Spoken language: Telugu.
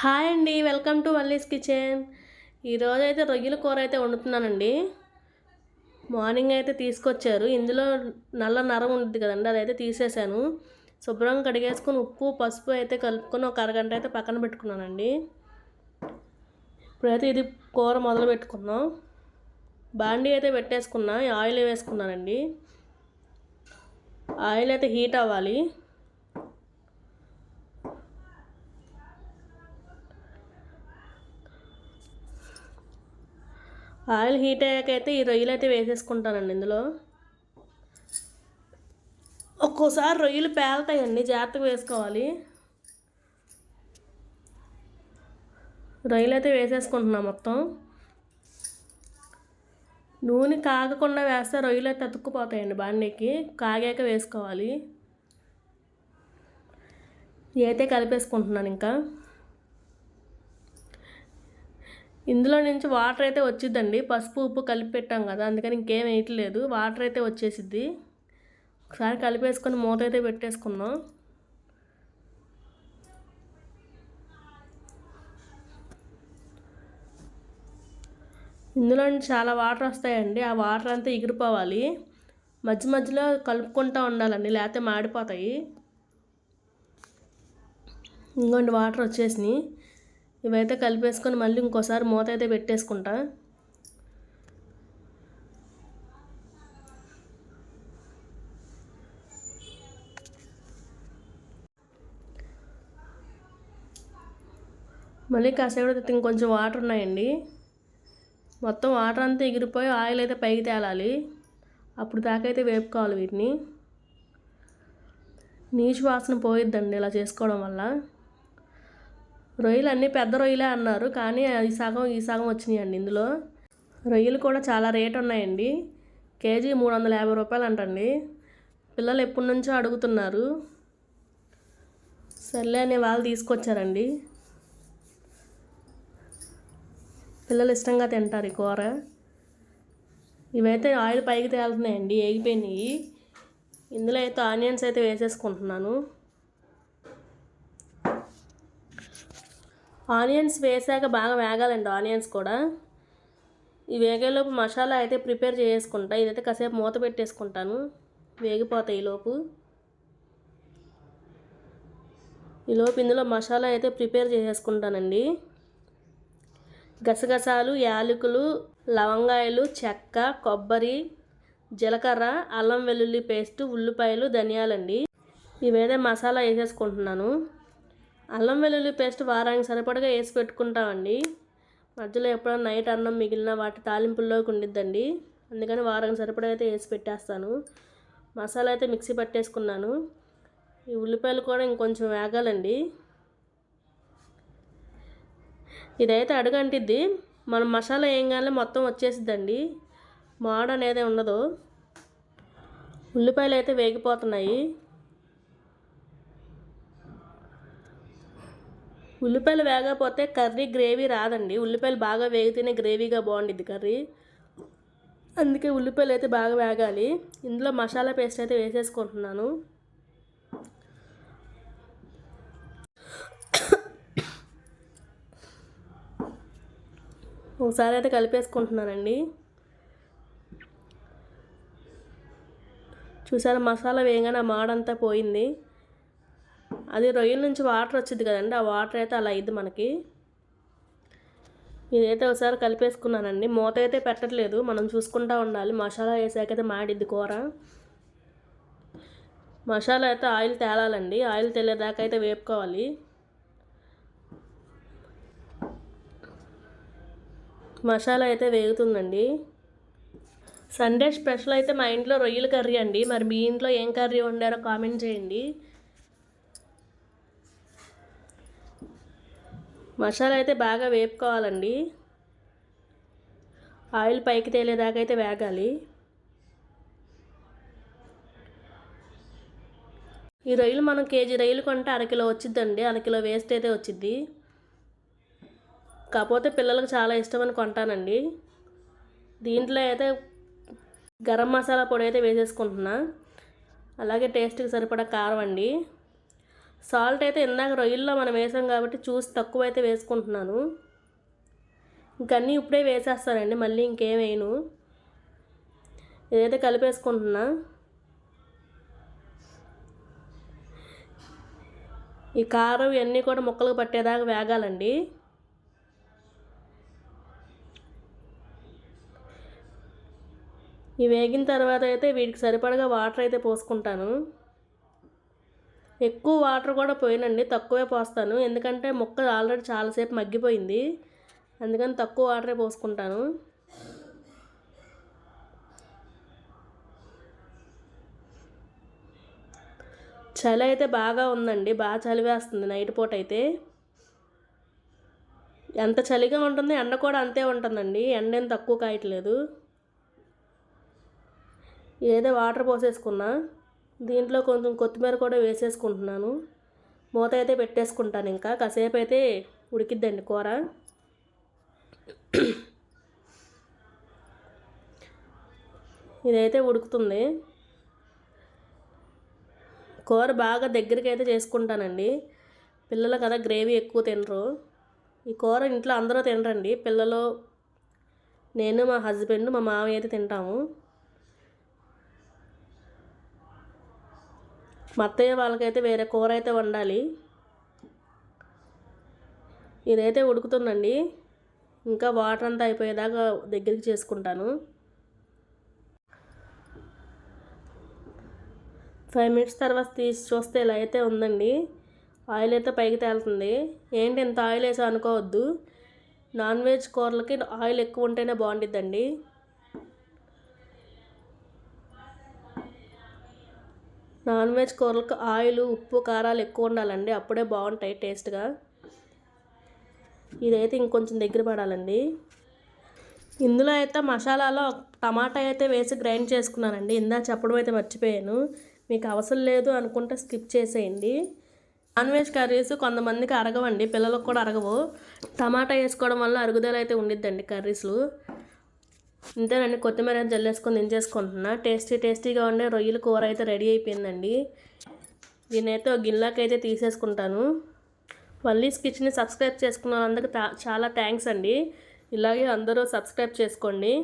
హాయ్ అండి వెల్కమ్ టు వల్లీస్ కిచెన్. ఈరోజు అయితే రొయ్యల కూర అయితే వండుతున్నానండి. మార్నింగ్ అయితే తీసుకొచ్చారు. ఇందులో నల్ల నరం ఉంటుంది కదండి అదైతే తీసేసాను. శుభ్రంగా కడిగేసుకొని ఉప్పు పసుపు అయితే కలుపుకొని ఒక అరగంట అయితే పక్కన పెట్టుకున్నానండి. ఇప్పుడైతే ఇది కూర మొదలు పెట్టుకున్నాం బాండీ అయితే పెట్టేసుకున్నా ఆయిల్ వేసుకున్నానండి. ఆయిల్ అయితే హీట్ అవ్వాలి. ఆయిల్ హీట్ అయ్యాక అయితే ఈ రొయ్యలు అయితే వేసేసుకుంటానండి ఇందులో. ఒక్కోసారి రొయ్యలు పేలుతాయండి జాగ్రత్తగా వేసుకోవాలి. రొయ్యలు అయితే వేసేసుకుంటున్నాం మొత్తం. నూనె కాగకుండా వేస్తే రొయ్యలు అయితే అతుక్కుపోతాయండి బాండీకి కాగాక వేసుకోవాలి. అయితే కలిపేసుకుంటున్నాను ఇంకా. ఇందులో నుంచి వాటర్ అయితే వచ్చిద్దండి. పసుపు ఉప్పు కలిపి పెట్టాం కదా అందుకని ఇంకేం వేయట్లేదు. వాటర్ అయితే వచ్చేసిద్ది. ఒకసారి కలిపేసుకొని మూత అయితే పెట్టేసుకుందాం. ఇందులో నుంచి చాలా వాటర్ వస్తాయండి. ఆ వాటర్ అంతా ఎగిరిపోవాలి. మధ్య మధ్యలో కలుపుకుంటూ ఉండాలండి లేకపోతే మాడిపోతాయి. ఇంకొండి వాటర్ వచ్చేసినాయి. ఇవైతే కలిపేసుకొని మళ్ళీ ఇంకోసారి మూత అయితే పెట్టేసుకుంటా. మళ్ళీ కాసేపు ఇంకొంచెం వాటర్ ఉన్నాయండి. మొత్తం వాటర్ అంతా ఎగిరిపోయి ఆయిల్ అయితే పైకి తేలాలి. అప్పుడు దాకైతే వేపుకోవాలి వీటిని. నీచు వాసన పోయిద్దండి ఇలా చేసుకోవడం వల్ల. రొయ్యలు అన్నీ పెద్ద రొయ్యలే అన్నారు కానీ ఈ సగం ఈ సగం వచ్చినాయండి ఇందులో. రొయ్యలు కూడా చాలా రేట్ ఉన్నాయండి. కేజీ మూడు వందల యాభై రూపాయలు అంటండి. పిల్లలు ఎప్పటి నుంచో అడుగుతున్నారు. సర్లే అనే వాళ్ళు తీసుకొచ్చారండి. పిల్లలు ఇష్టంగా తింటారు ఈ కూర. ఇవైతే ఆయిల్ పైకి తేలుతున్నాయండి ఏగిపోయినాయి. ఇందులో అయితే ఆనియన్స్ అయితే వేసేసుకుంటున్నాను. ఆనియన్స్ వేసాక బాగా వేగాలండి ఆనియన్స్ కూడా. ఈ వేగేలోపు మసాలా అయితే ప్రిపేర్ చేసుకుంటా. ఇదైతే కాసేపు మూత పెట్టేసుకుంటాను. వేగిపోతాయి ఈలోపు ఈలోపు ఇందులో మసాలా అయితే ప్రిపేర్ చేసేసుకుంటానండి గసగసాలు యాలకులు లవంగాయలు చెక్క కొబ్బరి జీలకర్ర అల్లం వెల్లుల్లి పేస్ట్ ఉల్లిపాయలు ధనియాలండి. ఇవైతే మసాలా వేసేసుకుంటున్నాను. అల్లం వెల్లుల్లి పేస్ట్ వారానికి సరిపడగా వేసి పెట్టుకుంటామండి. మధ్యలో ఎప్పుడైనా నైట్ అన్నం మిగిలిన వాటి తాలింపుల్లోకి ఉండిద్దండి. అందుకని వారానికి సరిపడా అయితే వేసి పెట్టేస్తాను. మసాలా అయితే మిక్సీ పట్టేసుకున్నాను. ఈ ఉల్లిపాయలు కూడా ఇంకొంచెం వేగాలండి. ఇదైతే అడుగంటిద్ది. మనం మసాలా వేయగానే మొత్తం వచ్చేసిద్దండి. మాడ అనేది ఉండదు. ఉల్లిపాయలు అయితే వేగిపోతున్నాయి. ఉల్లిపాయలు వేగకపోతే కర్రీ గ్రేవీ రాదండి. ఉల్లిపాయలు బాగా వేగితేనే గ్రేవీగా బాగుండిద్ది కర్రీ. అందుకే ఉల్లిపాయలు అయితే బాగా వేగాలి. ఇందులో మసాలా పేస్ట్ అయితే వేసేసుకుంటున్నాను. ఒకసారి అయితే కలిపేసుకుంటున్నానండి. చూసారా మసాలా వేయగానే మాడంతా పోయింది. అది రొయ్యల నుంచి వాటర్ వచ్చింది కదండి ఆ వాటర్ అయితే అలా అయింది మనకి. ఇదైతే ఒకసారి కలిపేసుకున్నానండి. మూత అయితే పెట్టట్లేదు మనం చూసుకుంటూ ఉండాలి. మసాలా వేసాకైతే మాడిద్ది కూర. మసాలా అయితే ఆయిల్ తేలాలండి. ఆయిల్ తేలేదాకా అయితే వేపుకోవాలి. మసాలా అయితే వేగుతుందండి. సండే స్పెషల్ అయితే మా ఇంట్లో రొయ్యల కర్రీ అండి. మరి మీ ఇంట్లో ఏం కర్రీ వండారో కామెంట్ చేయండి. మసాలా అయితే బాగా వేపుకోవాలండి. ఆయిల్ పైకి తేలేదాకా అయితే వేగాలి. ఈ రొయ్యలు మనం కేజీ రొయ్యలు కొంటే అరకిలో వచ్చిద్దండి. అరకిలో వేస్ట్ అయితే వచ్చిద్ది. కాకపోతే పిల్లలకు చాలా ఇష్టమని కొంటానండి. దీంట్లో అయితే గరం మసాలా పొడి అయితే వేసేసుకుంటున్నా. అలాగే టేస్ట్కి సరిపడా కారం అండి. సాల్ట్ అయితే ఇందాక రొయ్యల్లో మనం వేసాం కాబట్టి చూసి తక్కువ అయితే వేసుకుంటున్నాను ఇంకన్నీ ఇప్పుడే వేసేస్తానండి మళ్ళీ ఇంకేం వేయను. ఇదైతే కలిపేసుకుంటున్నా. ఈ కారం ఇవన్నీ కూడా ముక్కలకు పట్టేదాకా వేగాలండి. ఈ వేగిన తర్వాత అయితే వీటికి సరిపడగా వాటర్ అయితే పోసుకుంటాను. ఎక్కువ వాటర్ కూడా పోయినండి తక్కువే పోస్తాను. ఎందుకంటే మొక్క ఆల్రెడీ చాలాసేపు మగ్గిపోయింది. అందుకని తక్కువ వాటరే పోసుకుంటాను. చలి అయితే బాగా ఉందండి బాగా చలి వేస్తుంది నైట్ పూట అయితే. ఎంత చలిగా ఉంటుంది ఎండ కూడా అంతే ఉంటుందండి. ఎండ ఏం తక్కువ కాయట్లేదు. ఏదో వాటర్ పోసేసుకున్నా. దీంట్లో కొంచెం కొత్తిమీర కూడా వేసేసుకుంటున్నాను. మూత అయితే పెట్టేసుకుంటాను ఇంకా. కాసేపు అయితే ఉడికిద్దండి కూర. ఇదైతే ఉడుకుతుంది. కూర బాగా దగ్గరికి అయితే చేసుకుంటానండి. పిల్లలు కదా గ్రేవీ ఎక్కువ తినరు. ఈ కూర ఇంట్లో అందరూ తినరండి. పిల్లలు నేను మా హస్బెండ్ మా మామయ్య అయితే తింటాము. మా అత్తయ్య వాళ్ళకైతే వేరే కూర అయితే వండాలి. ఇదైతే ఉడుకుతుందండి. ఇంకా వాటర్ అంతా అయిపోయేదాకా దగ్గరికి చేసుకుంటాను. ఫైవ్ మినిట్స్ తర్వాత తీసి చూస్తే ఇలా అయితే ఉందండి. ఆయిల్ అయితే పైకి తేలుతుంది. ఏంటి ఇంత ఆయిల్ వేసా అనుకోవద్దు. నాన్ వెజ్ కూరలకి ఆయిల్ ఎక్కువ ఉంటేనే బాగుండిద్దండి. నాన్ వెజ్ కూరలకు ఆయిల్ ఉప్పు కారాలు ఎక్కువ ఉండాలండి. అప్పుడే బాగుంటాయి టేస్ట్గా. ఇదైతే ఇంకొంచెం దగ్గర పడాలండి. ఇందులో అయితే మసాలాలో టమాటా అయితే వేసి గ్రైండ్ చేసుకున్నానండి. ఇందా చెప్పడం అయితే మర్చిపోయాను. మీకు అవసరం లేదు అనుకుంటే స్కిప్ చేసేయండి. నాన్ వెజ్ కర్రీస్ కొంతమందికి అరగవండి. పిల్లలకు కూడా అరగవు. టమాటా వేసుకోవడం వల్ల అరుగుదల అయితే ఉండిద్దండి కర్రీస్లు. ఇంతేనండి కొత్తిమీర జల్లేసుకొని దించేసుకుంటున్నా. టేస్టీ టేస్టీగా ఉండే రొయ్యల కూర అయితే రెడీ అయిపోయిందండి. దీనైతే ఒక గిన్నెలోకి అయితే తీసేసుకుంటాను. వల్లీస్ కిచెన్ని సబ్స్క్రైబ్ చేసుకున్న వాళ్ళందరికీ చాలా థ్యాంక్స్ అండి. ఇలాగే అందరూ సబ్స్క్రైబ్ చేసుకోండి.